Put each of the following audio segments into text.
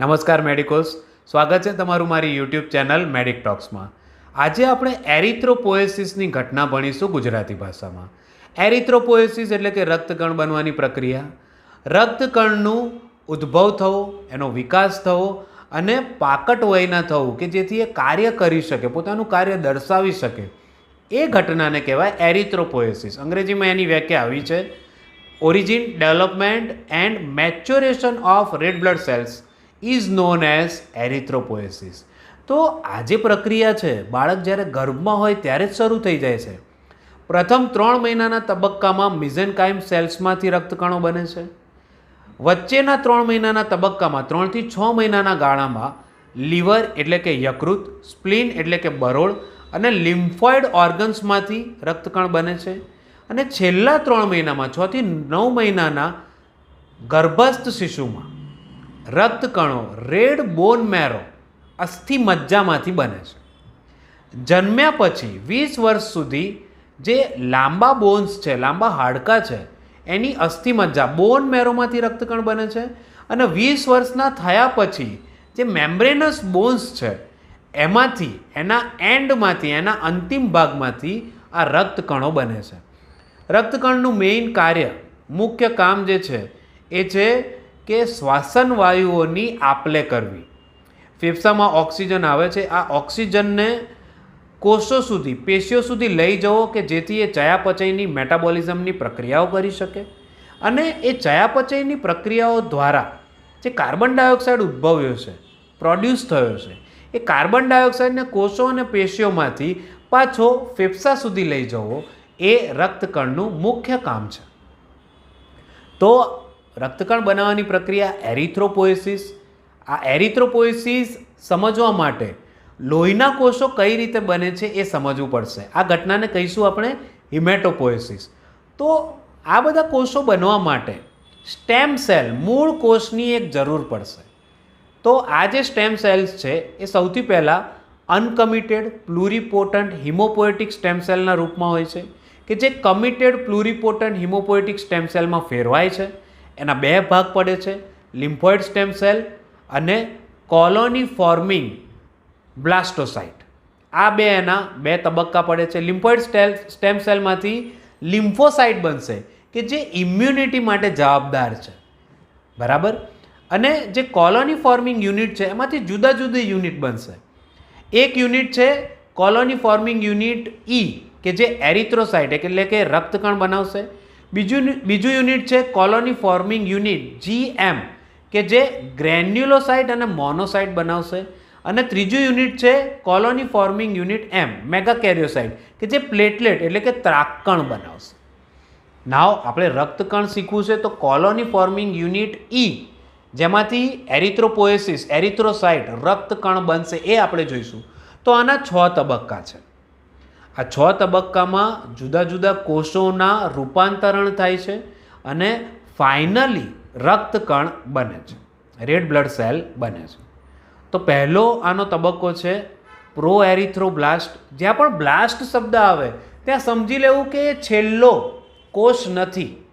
નમસ્કાર મેડિકોસ સ્વાગત છે તમારું મારી યુટ્યુબ ચેનલ મેડિક ટોક્સમાં. આજે આપણે એરિથ્રોપોએસિસની ઘટના ભણીશું ગુજરાતી ભાષામાં. એરિથ્રોપોએસિસ એટલે કે રક્તકણ બનવાની પ્રક્રિયા. રક્તકણનું ઉદ્ભવ થવો, એનો વિકાસ થવો અને પાકટ વયના થવું કે જેથી એ કાર્ય કરી શકે, પોતાનું કાર્ય દર્શાવી શકે. એ ઘટનાને કહેવાય એરિથ્રોપોએસિસ. અંગ્રેજીમાં એની વ્યાખ્યા આવી છે. Origin development and maturation of red blood cells is known as erythropoiesis તો આ જે પ્રક્રિયા છે, બાળક જ્યારે ગર્ભમાં હોય ત્યારે જ શરૂ થઈ જાય છે. પ્રથમ ત્રણ મહિનાના તબક્કામાં મિઝેનકાઇમ સેલ્સમાંથી રક્તકણો બને છે. વચ્ચેના ત્રણ મહિનાના તબક્કામાં, ત્રણથી છ મહિનાના ગાળામાં લીવર એટલે કે યકૃત, સ્પ્લિન એટલે કે બરોળ અને લિમ્ફોઇડ ઓર્ગન્સમાંથી રક્તકણ બને છે. અને છેલ્લા ત્રણ મહિનામાં, છથી નવ મહિનાના ગર્ભસ્થ શિશુમાં રક્તકણો રેડ બોન મેરો, અસ્થિ મજ્જામાંથી બને છે. જન્મ્યા પછી વીસ વર્ષ સુધી જે લાંબા બોન્સ છે, લાંબા હાડકાં છે, એની અસ્થિ મજ્જા બોન મેરોમાંથી રક્તકણ બને છે અને વીસ વર્ષના થયા પછી જે મેમ્બ્રેનસ બોન્સ છે, એમાંથી, એના એન્ડમાંથી, એના અંતિમ ભાગમાંથી આ રક્તકણો બને છે. રક્તકણનું મેઇન કાર્ય મુખ્ય કામ જે છે, એ છે કે શ્વાસન વાયુઓની આપલે કરવી. ફેફસામાં ઓક્સિજન આવે છે. આ ઓક્સિજનને કોષો સુધી, પેશીઓ સુધી લઈ જવો કે જેથી એ ચયાપચયની મેટાબોલિઝમની પ્રક્રિયાઓ કરી શકે. અને એ ચયાપચયની પ્રક્રિયાઓ દ્વારા જે કાર્બન ડાયોક્સાઇડ ઉદ્ભવ્યો છે, પ્રોડ્યુસ થયો છે, એ કાર્બન ડાયોક્સાઇડને કોષો અને પેશીઓમાંથી પાછો ફેફસા સુધી લઈ જવો એ રક્તકણનું મુખ્ય કામ છે. તો રક્તકણ બનાવવાની પ્રક્રિયા એરિથ્રોપોએસિસ. આ એરિથ્રોપોએસિસ સમજવા માટે લોહીના કોષો કઈ રીતે બને છે એ સમજવું પડશે. આ ઘટનાને કહીશું આપણે હિમેટોપોએસિસ. તો આ બધા કોષો બનવા માટે સ્ટેમ સેલ મૂળ કોષની એક જરૂર પડશે. તો આ જે સ્ટેમ સેલ્સ છે એ સૌથી પહેલાં અનકમિટેડ પ્લુરિપોટન્ટ હિમોપોએટિક સ્ટેમ સેલના રૂપમાં હોય છે, કે જે કમિટેડ પ્લુરિપોટન્ટ હિમોપોએટિક સ્ટેમ સેલમાં ફેરવાય છે. એના બે ભાગ પડે છે, લિમ્ફોઇડ સ્ટેમ સેલ અને કોલોની ફોર્મિંગ બ્લાસ્ટોસાઇટ. આ બે એના બે તબક્કા પડે છે. લિમ્ફોઇડ સ્ટેલ, સ્ટેમ સેલમાંથી લિમ્ફોસાઇટ બનશે કે જે ઇમ્યુનિટી માટે જવાબદાર છે. બરાબર? અને જે કોલોની ફોર્મિંગ યુનિટ છે, એમાંથી જુદા જુદી યુનિટ બનશે. એક યુનિટ છે કોલોની ફોર્મિંગ યુનિટ ઈ, કે જે એરિથ્રોસાઇટ, એટલે કે રક્તકણ બનાવશે. બીજું બીજું યુનિટ છે colony forming unit G M કે જે ગ્રેન્યુલોસાઇટ અને મોનોસાઇટ બનાવશે. અને ત્રીજું યુનિટ છે colony forming unit M megakaryocyte કે જે પ્લેટલેટ એટલે કે ત્રાકણ બનાવશે. નાવ આપણે રક્તકણ શીખવું છે તો કોલોની ફોર્મિંગ યુનિટ ઈ જેમાંથી એરિથ્રોપોએસિસ, એરિથ્રોસાઇટ, રક્તકણ બનશે એ આપણે જોઈશું. તો આના છ તબક્કા છે. આ છ તબક્કામાં જુદા જુદા કોષોના રૂપાંતરણ થાય છે અને ફાઇનલી રક્તકણ બને છે. રેડ બ્લડ સેલ બને છે. તો પહેલો આનો તબક્કો છે પ્રો એરિથ્રોબ્લાસ્ટ. જ્યાં પણ બ્લાસ્ટ શબ્દ આવે, ત્યાં સમજી લેવું કે છેલ્લો કોષ નથી.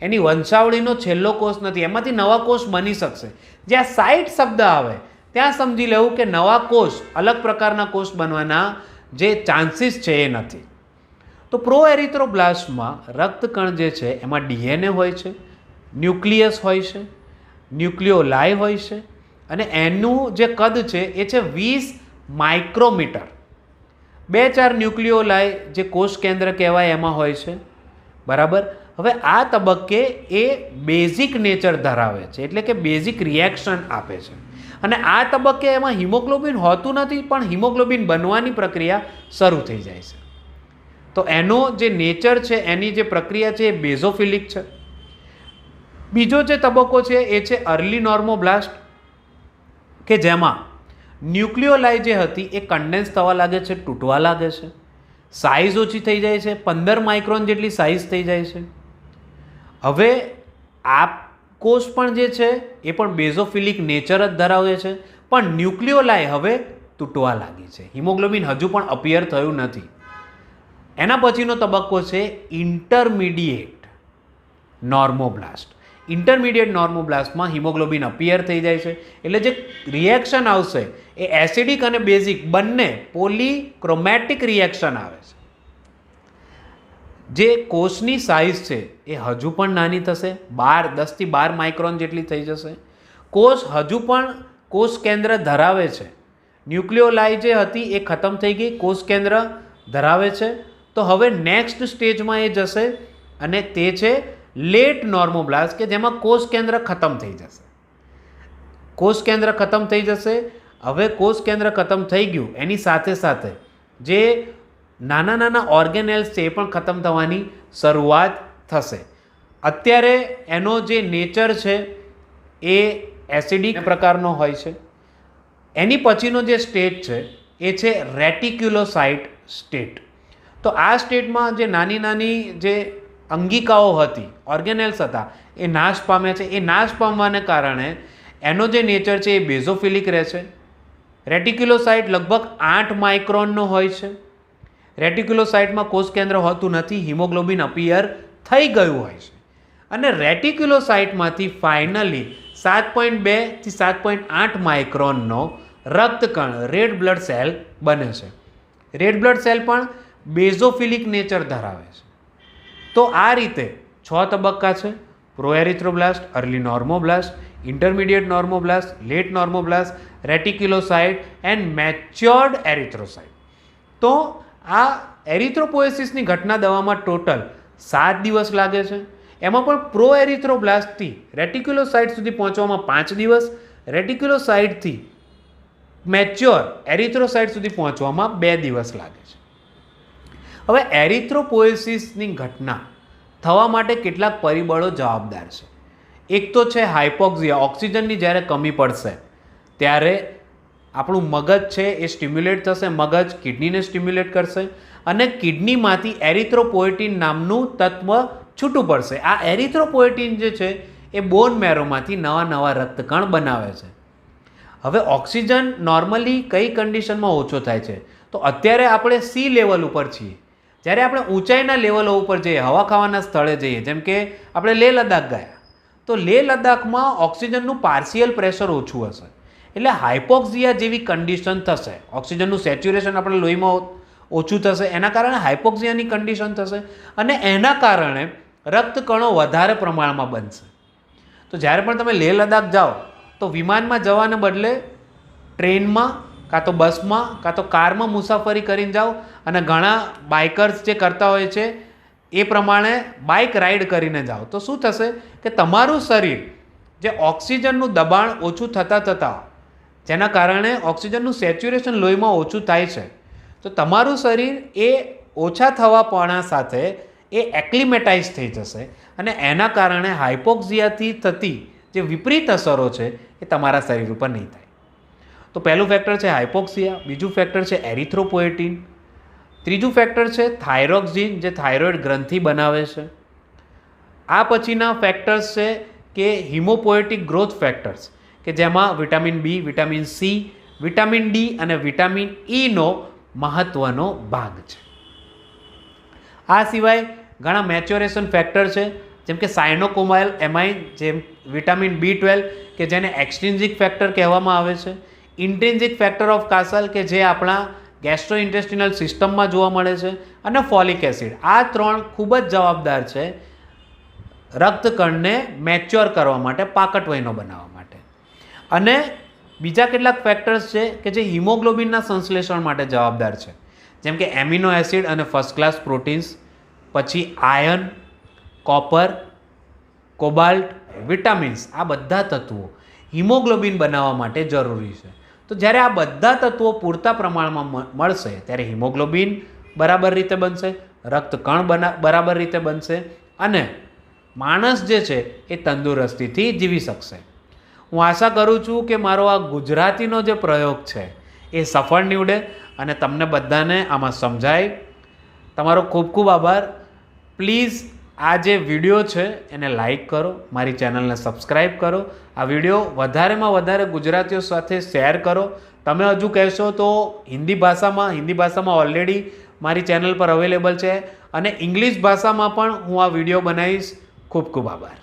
એની વંશાવળીનો છેલ્લો કોષ નથી. એમાંથી નવા કોષ બની શકશે. જ્યાં સાઇટ શબ્દ આવે, ત્યાં સમજી લેવું કે નવા કોષ અલગ પ્રકારના કોષ બનવાના જે ચાન્સીસ છે એ નથી. તો પ્રો એરિથ્રોબ્લાસ્ટમાં રક્તકણ જે છે, એમાં ડીએનએ હોય છે ન્યુક્લિયસ હોય છે ન્યુક્લિયોલાય હોય છે અને એનું જે કદ છે એ છે વીસ માઇક્રોમીટર બે ચાર ન્યુક્લિયોલાય જે કોષ કેન્દ્ર કહેવાય એમાં હોય છે. બરાબર? હવે આ તબક્કે એ બેઝિક નેચર ધરાવે છે, એટલે કે બેઝિક રિએક્શન આપે છે. અને આ તબક્કે એમાં હિમોગ્લોબિન હોતું નથી, પણ હિમોગ્લોબિન બનવાની પ્રક્રિયા શરૂ થઈ જાય છે. તો એનો જે નેચર છે, એની જે પ્રક્રિયા છે, એ બેઝોફિલિક છે. બીજો જે તબક્કો છે, એ છે અર્લી નોર્મોબ્લાસ્ટ, કે જેમાં ન્યુક્લિયોલાઈ જે હતી, એ કન્ડેન્સ થવા લાગે છે, તૂટવા લાગે છે. સાઇઝ ઓછી થઈ જાય છે, પંદર માઇક્રોન જેટલી સાઇઝ થઈ જાય છે. હવે આ કોષ પણ જે છે, એ પણ બેઝોફિલિક નેચર જ ધરાવે છે. પણ ન્યુક્લિયોલાય હવે તૂટવા લાગી છે. હિમોગ્લોબિન હજુ પણ અપિયર થયું નથી. એના પછીનો તબક્કો છે ઇન્ટરમીડિયેટ નોર્મોબ્લાસ્ટ. ઇન્ટરમીડિયેટ નોર્મોબ્લાસ્ટમાં હિમોગ્લોબિન અપિયર થઈ જાય છે. એટલે જે રિએક્શન આવશે, એ એસિડિક અને બેઝિક બંને પોલીક્રોમેટિક રિએક્શન આવે છે. જે કોષની સાઇઝ છે, એ હજુ પણ નાની થશે, બાર દસથી બાર માઇક્રોન જેટલી થઈ જશે. કોષ હજુ પણ કોષ કેન્દ્ર ધરાવે છે. ન્યુક્લિયોલાઈ જે હતી, એ ખતમ થઈ ગઈ, કોષ કેન્દ્ર ધરાવે છે. તો હવે નેક્સ્ટ સ્ટેજમાં એ જશે અને તે છે લેટ નોર્મોબ્લાસ્ટ કે જેમાં કોષ કેન્દ્ર ખતમ થઈ જશે. કોષ કેન્દ્ર ખતમ થઈ જશે. હવે કોષ કેન્દ્ર ખતમ થઈ ગયું. એની સાથે સાથે જે નાના નાના ઓર્ગેનેલ્સ છે એ પણ ખતમ થવાની શરૂઆત થશે. અત્યારે એનો જે નેચર છે એ એસિડિક પ્રકારનો હોય છે. એની પછીનો જે સ્ટેટ છે એ છે રેટિક્યુલોસાઇટ સ્ટેટ તો આ સ્ટેટમાં જે નાની નાની જે અંગિકાઓ હતી ઓર્ગેનેલ્સ હતા એ નાશ પામે છે. એ નાશ પામવાને કારણે એનો જે નેચર છે એ બેઝોફિલિક રહે છે. રેટિક્યુલોસાઇટ લગભગ આઠ માઇક્રોનનો હોય છે. રેટિક્યુલોસાઇટમાં કોષ કેન્દ્ર હોતું નથી, હિમોગ્લોબિન અપિયર થઈ ગયું હોય છે. અને રેટિક્યુલોસાઇટમાંથી ફાઇનલી સાત પોઈન્ટ બેથી સાત પોઈન્ટ આઠ માઇક્રોનનો રક્તકણ, રેડ બ્લડ સેલ બને છે. રેડ બ્લડ સેલ પણ બેઝોફિલિક નેચર ધરાવે છે. તો આ રીતે છ તબક્કા છે. Proerythroblast, early normoblast, intermediate normoblast, late normoblast, reticulocyte, and matured erythrocyte. તો આ એરિથ્રોપોએસિસની ઘટના દવામાં ટોટલ સાત દિવસ લાગે છે. એમાં પણ પ્રો એરિથ્રોબ્લાસ્ટથી રેટિક્યુલોસાઇટ સુધી પહોંચવામાં પાંચ દિવસ, રેટિક્યુલોસાઇટથી મેચ્યોર એરિથ્રોસાઇટ સુધી પહોંચવામાં બે દિવસ લાગે છે. હવે એરિથ્રોપોએસિસની ઘટના થવા માટે કેટલાક પરિબળો જવાબદાર છે. એક તો છે હાઇપોક્સિયા ઓક્સિજનની જ્યારે કમી પડશે, ત્યારે આપણું મગજ છે એ સ્ટિમ્યુલેટ થશે, મગજ કિડનીને સ્ટિમ્યુલેટ કરશે અને કિડનીમાંથી એરિથ્રોપોએટિન નામનું તત્વ છૂટું પડશે. આ એરિથ્રોપોએટિન જે છે એ બોન મેરોમાંથી નવા નવા રક્તકણ બનાવે છે. હવે ઓક્સિજન નોર્મલી કઈ કન્ડિશનમાં ઓછો થાય છે? તો અત્યારે આપણે સી લેવલ ઉપર છીએ. જ્યારે આપણે ઊંચાઈના લેવલો ઉપર જઈએ, હવા ખાવાના સ્થળે જઈએ, જેમ કે આપણે લેહ લદ્દાખ ગયા, તો લેહ લદ્દાખમાં ઓક્સિજનનું પાર્શિયલ પ્રેશર ઓછું હશે. એટલે હાઇપોક્સિયા જેવી કન્ડિશન થશે. ઓક્સિજનનું સેચ્યુરેશન આપણે લોહીમાં ઓછું થશે. એના કારણે હાઇપોક્સિયાની કન્ડિશન થશે અને એના કારણે રક્તકણો વધારે પ્રમાણમાં બનશે. તો જ્યારે પણ તમે લેહ લદ્દાખ જાઓ, તો વિમાનમાં જવાને બદલે ટ્રેનમાં, કાં તો બસમાં, કાં તો કારમાં મુસાફરી કરીને જાઓ અને ઘણા બાઇકર્સ જે કરતા હોય છે, એ પ્રમાણે બાઇક રાઈડ કરીને જાઓ. તો શું થશે કે તમારું શરીર જે ઓક્સિજનનું દબાણ ઓછું થતાં થતાં જેના કારણે ઓક્સિજનનું સેચ્યુરેશન લોહીમાં ઓછું થાય છે. તો તમારું શરીર એ ઓછા થવાપણા સાથે એ એક્લિમેટાઇઝ થઈ જશે અને એના કારણે હાઇપોક્ઝિયાથી થતી જે વિપરીત અસરો છે એ તમારા શરીર ઉપર નહીં થાય. તો પહેલું ફેક્ટર છે હાઇપોક્સિયા બીજું ફેક્ટર છે એરિથ્રોપોએટિન, ત્રીજું ફેક્ટર છે થાઇરોક્ઝિન જે થાઇરોઇડ ગ્રંથિ બનાવે છે. આ પછીના ફેક્ટર્સ છે કે હિમોપોએટિક ગ્રોથ ફેક્ટર્સ. કે જેમાં vitamin B, vitamin C, vitamin D અને વિટામિન ઈનો મહત્ત્વનો ભાગ છે. આ સિવાય ઘણા મેચ્યોરેશન ફેક્ટર છે, જેમ કે સાયનોકોમાઇલ, એમાઇન, જેમ વિટામિન બી ટ્વેલ્વ, કે જેને એક્સટ્રિન્ઝિક ફેક્ટર કહેવામાં આવે છે. ઇન્ટ્રિન્ઝિક ફેક્ટર ઓફ કાસલ કે જે આપણા ગેસ્ટ્રો ઇન્ટેસ્ટિનલ સિસ્ટમમાં જોવા મળે છે, અને ફોલિક એસિડ આ ત્રણ ખૂબ જ જવાબદાર છે, રક્તકણને મેચ્યોર કરવા માટે પાકટ વયનો બનાવવા અને બીજા કેટલાક ફેક્ટર્સ છે કે જે હિમોગ્લોબિનના સંશ્લેષણ માટે જવાબદાર છે. જેમ કે એમિનો એસિડ અને ફર્સ્ટ ક્લાસ પ્રોટીન્સ પછી આયર્ન કોપર કોબાલ્ટ વિટામિન્સ આ બધા તત્વો હિમોગ્લોબિન બનાવવા માટે જરૂરી છે. તો જ્યારે આ બધા તત્વો પૂરતા પ્રમાણમાં મળશે, ત્યારે હિમોગ્લોબિન બરાબર રીતે બનશે, રક્તકણ બના, બરાબર રીતે બનશે અને માણસ જે છે એ તંદુરસ્તીથી જીવી શકશે. હું આશા કરું છું કે મારો આ ગુજરાતીનો જે પ્રયોગ છે, એ સફળ નીવડે અને તમને બધાને આમાં સમજાય. તમારો ખૂબ ખૂબ આભાર. પ્લીઝ આ જે વીડિયો છે, એને લાઈક કરો, મારી ચેનલને સબસ્ક્રાઈબ કરો. આ વીડિયો વધારેમાં વધારે ગુજરાતીઓ સાથે શેર કરો. તમે હજુ કહેશો તો હિન્દી ભાષામાં હિન્દી ભાષામાં ઓલરેડી મારી ચેનલ પર અવેલેબલ છે અને ઇંગ્લિશ ભાષામાં પણ હું આ વીડિયો બનાવીશ. ખૂબ ખૂબ આભાર.